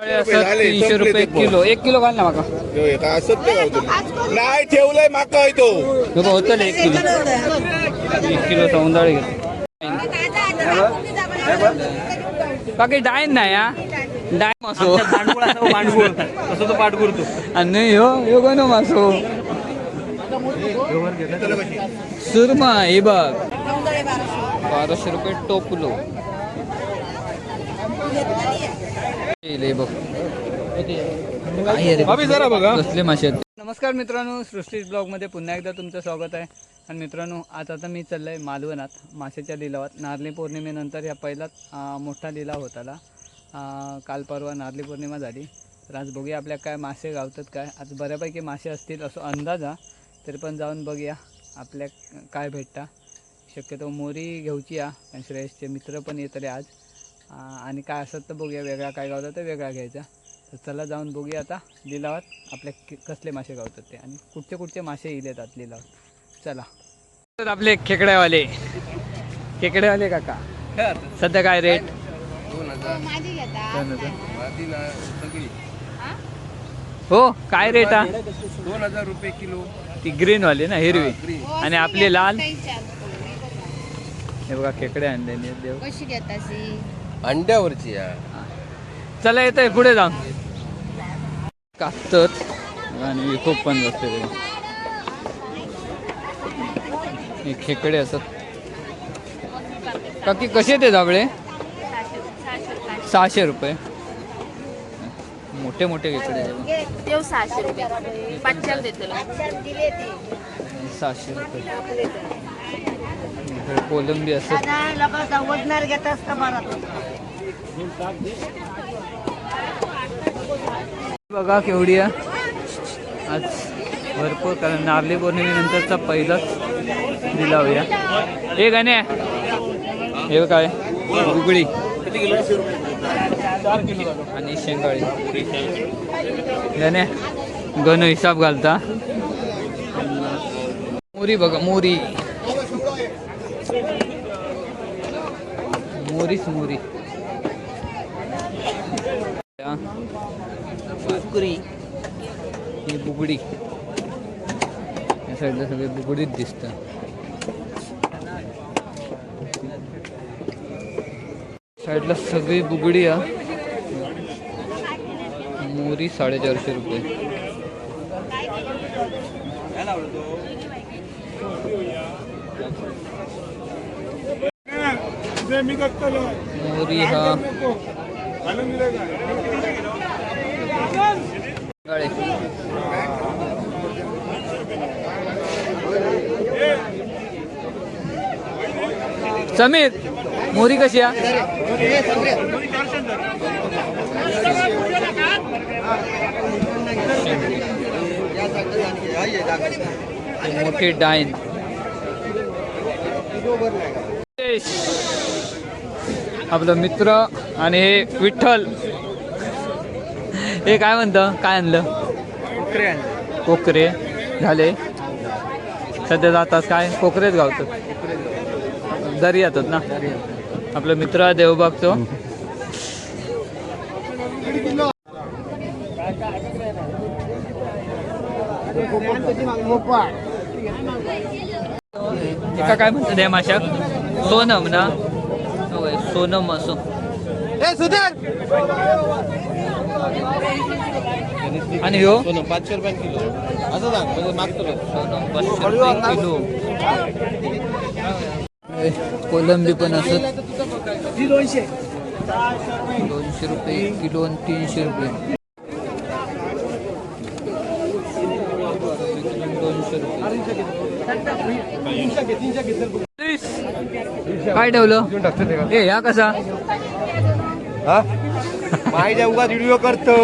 असं तीनशे रुपये किलो. एक किलो घाल ना माका. असत ते नाही ठेवलंय माका तो नको होतं एक किलो. एक किलो सौंदाळे घेतो. बाकी डायन नाही हा? डायन मासो पांडगुळ तसं तो पाठगुरतो आणि ह्यो ह्यो गणो मासो. सुरमा हे बघ. बाराशे रुपये टोपलो. नमस्कार मित्रांनो सृष्टी ब्लॉगमध्ये पुन्हा एकदा तुमचं स्वागत आहे. आणि मित्रांनो आज आता मी चाललोय मालवणात मासेच्या लिलावात. नारळी पौर्णिमेनंतर ह्या पहिलाच मोठा लिलाव होता अं, काल परवा नारळी पौर्णिमा झाली. तर आज बघूया आपल्या काय मासे गावतात काय. आज बऱ्यापैकी मासे असतील असं अंदाज हा. तरी पण जाऊन बघूया आपल्या काय भेटता. शक्यतो मोरी घेऊची या. आणि श्रेयसचे मित्र पण येतले आज. आणि काय असत तर बघूया वेगळा काय गावला तर वेगळा घ्यायचा. तर चला जाऊन बघूया आता लिलावात आपल्या कि- कसले मासे गावतात ते. आणि कुठचे कुठचे मासे येईल येतात लिलावात. चला. आपले खेकड्यावाले. खेकड्यावाले काका. सध्या काय रेट घेता हजार. हो काय रेट हा दोन हजार रुपये किलो. ती ग्रीन वाली ना हिरवी. आणि आपली लाल. हे बघा. खेकडे आणलेले देव. कशी घेतासी अंड्यावरची या चला येतोय पुढे जाऊन. कातर आणि खूप पण बसते हे खेकडे असत काकी कसे ते जावळे सहाशे रुपये. मोठे मोठे खेकडे. आहे. देव सहाशे रुपये. सहाशे रुपये. कोलंबी असत बघा केवढी आहे. आज भरपूर कारण नारळी पौर्णिमेनंतरचा पहिलाच दिलावूया हे गाणे हे काय? उगडी आणि शेंगाळी. गाणे गण हिसाब घालता. मोरी बघा मोरी. मोरीच मोरी. बुकरी ही बुगडी. या साईडला सगळे बुगडीत दिसत. साईडला सगळी बुगडी हा. मोरी साडेचारशे रुपये. मोरी हा. समीर मोरी कशी मोठी डाईन. आपलं मित्र आणि हे विठ्ठल. हे काय म्हणतं? काय आणलं? कोकरे झाले. सध्या जातात काय? कोकरेच गावतात दरी येतात ना? आपला मित्र आहे देवबागचो. एका काय म्हणतात या माशाक सोनम ना? सोनम असो. आणि ह्यो पाचशे रुपये किलो. असं सांग म्हणजे मागतो सोनम पाचशे रुपये किलो ए, कोलंबी पण असत. दोनशे. रुपये किलो आणि तीनशे रुपये. दोनशे रुपये. काय ठेवलं? ए या कसा? माझ्या उगाच व्हिडिओ करतो.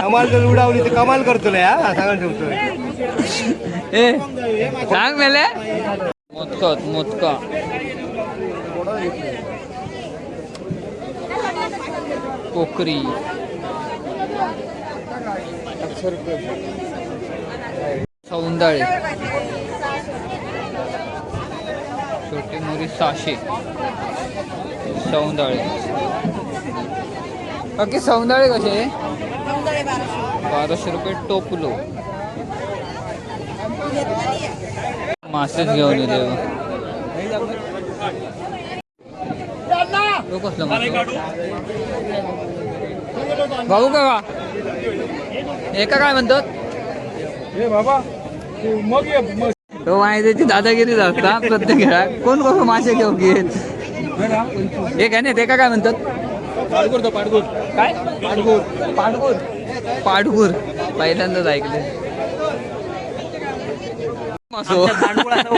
कमाल जर उडावली तर कमाल करतो ना हा? सांगायला ठेवतो ए सांग मेले. मोदकत मोदका कोकरी. सौंदाळे. छोटी मोरी सहाशे सौंदाळे. बाकी सौंदाळे कसे? बाराशे. रुपये टोपलो. मासेच घेऊन येते तो कसला मासा? भाऊ का एका काय म्हणतात? तो माहिती दादागिरी असता प्रत्येक खेळात. कोण कसं मासे घेऊन घेत हे काय नाही ते का काय म्हणतात? पाडगुर तो पाडगुर काय? पाडगुर पाडगुर पाडगुर पहिल्यांदाच ऐकले. मासो. तो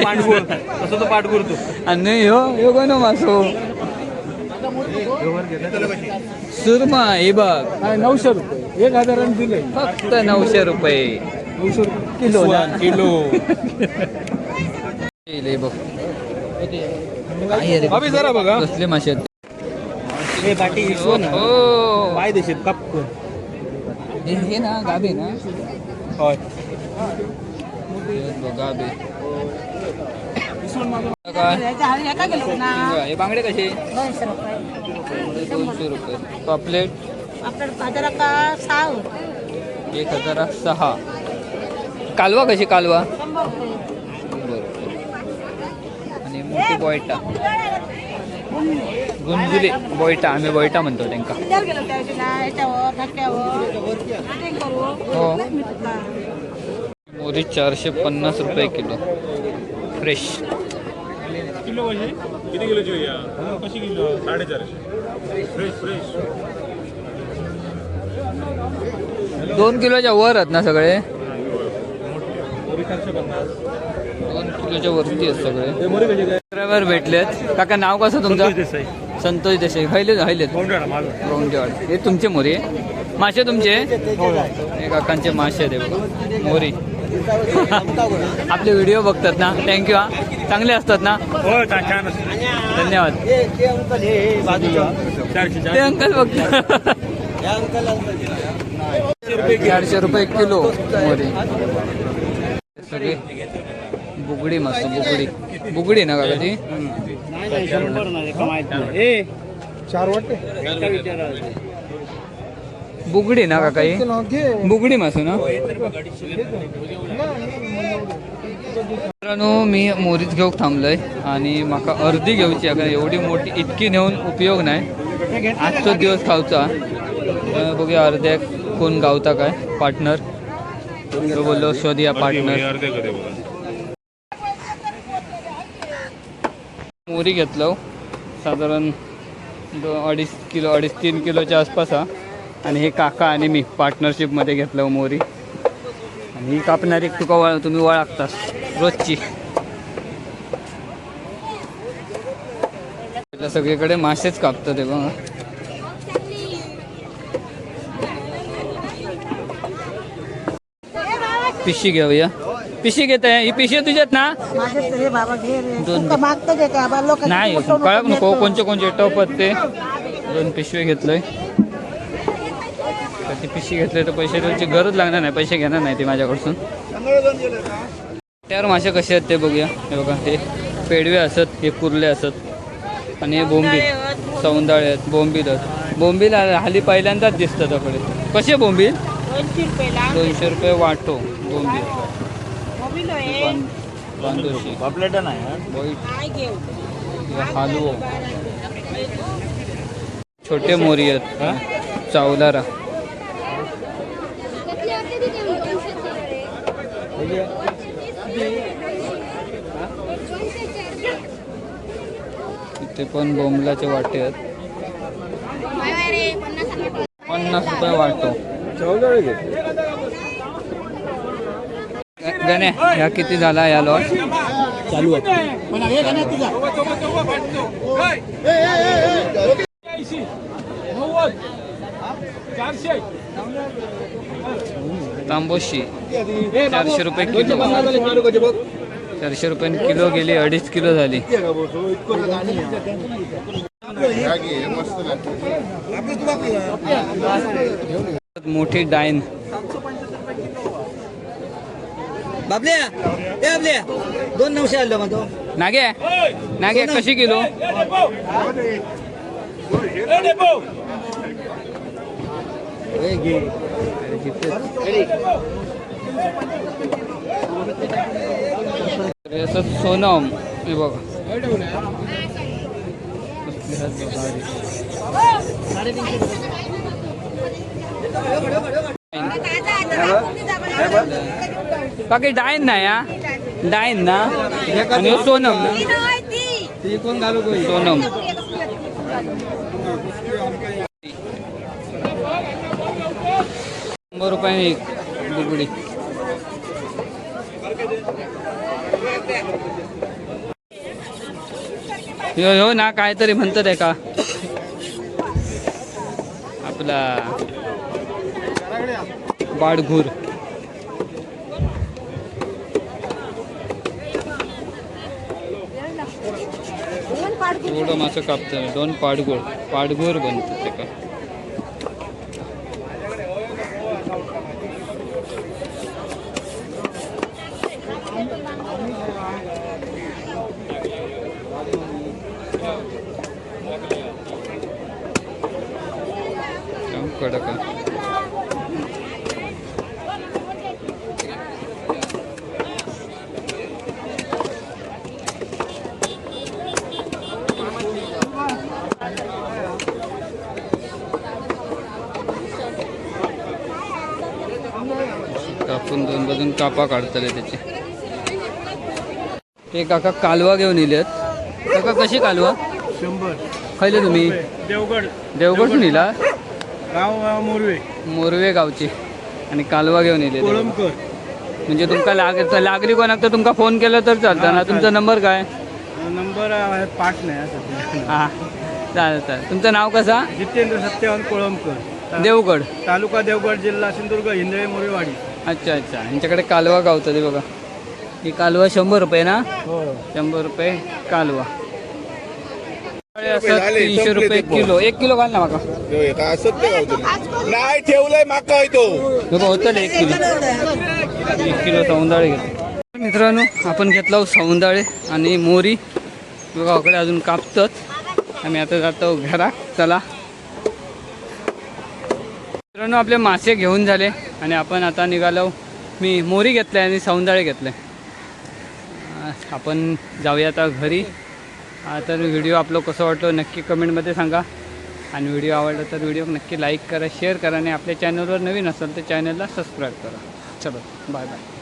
आणि ह्यो ह्यो कोण मासो. सुरमा हे बघ. नऊशे रुपये. एक हजाराने दिले. फक्त नऊशे रुपये. नऊशे रुपये. Kilo kilo. हे बघ. काय रे? बाबी जरा बघा. कसले मासे आहेत? हे बाटी हो. पाय देशील कप हे हे ना गाबे ना. होय. गाबे काय हे बांगडे कसे? दोनशे रुपये. पापलेट एक हजार सहा. कालवा कशी कालवा? बरोबर आणि मोठी बोयटा गुंजुले बोयटा आम्ही बोयटा म्हणतो त्यांका. विचार केला त्या दिवशी ना याच्यावर धक्क्यावर शूटिंग करू. हो. मोरी चारशे पन्नास रुपये किलो. फ्रेश किलो कशी किती किलोची कशी किलो? साडेचारशे. फ्रेश फ्रेश दोन किलोच्या वर आहेत ना सगळे? दोन किलोच्या वरती आहेत सगळे. ड्रायव्हर भेटलेत. काका नाव कसं तुमचं? संतोष देसाई. खैले खैलेत रोंगडेवाड हे तुमचे मोरी? आहे? मासे तुमचे? हे. काकांचे मासे आहेत हे बघा. मोरी. आपले व्हिडिओ बघतात ना? थँक्यू हा. चांगले असतात ना? हो छान धन्यवाद. ते अंकल बघतात चारशे रुपये किलो मोरी. सगळे. बुगडी मस्त बुगडी. बुगडी ना काका ती? चार वाटते. बुगडी ना काका ही? बुगडी मासू ना? मित्रांनो मी मोरीच घेऊक थांबलोय आणि म्हाका अर्धी कारण एवढी मोठी इतकी नेऊन उपयोग नाही. आजचो दिवस खावचा बघूया अर्ध्याक कोण गावता काय? पार्टनर. बोललो शोधिया पार्टनर अर्धे कधी बघा मोरी घेतलो हो. साधारण दो अडीच किलो अडीच तीन किलोच्या आसपास हा. आणि हे काका आणि मी पार्टनरशिपमध्ये घेतलं हो मोरी आणि ही कापणारी तुका वळ तुम्ही वळखता रोजची. सगळीकडे मासेच कापतात ते बघा. पिशी घेऊया पिशी घेत. आहे ही पिशी तुझ्यात ना? माझे बाबा घे रे दोन- तुमका मागतं जे का लोक नाही कळक नको कोणचे कोणचे टपत ते. दोन पिशवे घेतलोय. तर ती पिशवी घेतले तर पैसे द्यायची गरज लागणार नाही. पैसे घेणार नाही ते माझ्याकडसून त्यावर मासे कसे आहेत ते बघूया. हे बघा हे पेडवे असत हे कुर्ले असत आणि हे बोंबील. सौंदाळे आहेत बोंबील आहेत. बोंबील हा- हल्ली पहिल्यांदाच दिसतात आपले. कसे बोंबील? दोनशे रुपये वाटो बोंबील. आहे. हालवो छोटे मोरी आहेत चावलारा इथे पण बोंबलाचे वाटे आहेत. पन्नास रुपये वाटो ग- गण्या ह्या किती झाला या लॉट चालू आहे. तांबोशी चारशे रुपये किलो. चारशे रुपये किलो गेली अडीच किलो झाली. मोठी डाईन. बाबल्या ए बाबल्या दोन नऊशे आलो मग तो. नागे नागे कशी किलो? सोनम हे बघा. बाकी डायन ना या डायन ना? आणि ह्यो सोनम. सोनम. शंभर रुपयाने एक दुगडी ह्यो ह्यो ना काहीतरी म्हणतात आहे का आपला बाडघूर. एवढं मासं कापतं दोन पाडगोळ. पाडगोर बनतं ते का कडक आहे. कापून दोन बाजून कापा काढतले त्याचे. ते काका कालवा घेऊन येलेत काका कशी कालवा? शंभर. खायले तुम्ही? देवगड. देवगडून नेला गाव मोरवे. मोरवे गावचे. आणि कालवा घेऊन येले कोळंबकर. म्हणजे तुमका लाग लागली कोणाक तर तुमका फोन केला तर चालतं ना? तुमचा नंबर काय? नंबर पाठ नाही हा चालेल चालेल. तुमचं नाव कसा? जितेंद्र सत्यवान कोळंबकर. देवगड. तालुका देवगड जिल्हा सिंधुदुर्ग हिंदळे मोरेवाडी अच्छा अच्छा. यांच्याकडे कालवा गावतं ते बघा. ही कालवा शंभर रुपये ना? हो. शंभर रुपये कालवा. असं तीनशे रुपये किलो. एक किलो घाल ना माका. नाही ठेवलंय माका तो. होतं एक किलो. एक किलो सौंदाळे घेतो. मित्रांनो आपण घेतला सौंदाळे आणि मोरी. बघा अजून कापतात. आम्ही आता जातो घरात चला. मित्रांनो आपले मासे घेऊन झाले. आणि आपण आता निघालो. मी मोरी आहे आणि सौंदाळे घेतले. आहे आपण जाऊया आता घरी. तर व्हिडिओ आपलं कसं वाटलं नक्की कमेंटमध्ये सांगा. आणि व्हिडिओ आवडला तर व्हिडिओ नक्की लाईक करा शेअर करा आणि आपल्या चॅनलवर नवीन असेल तर चॅनलला सबस्क्राईब करा. चलो बाय बाय.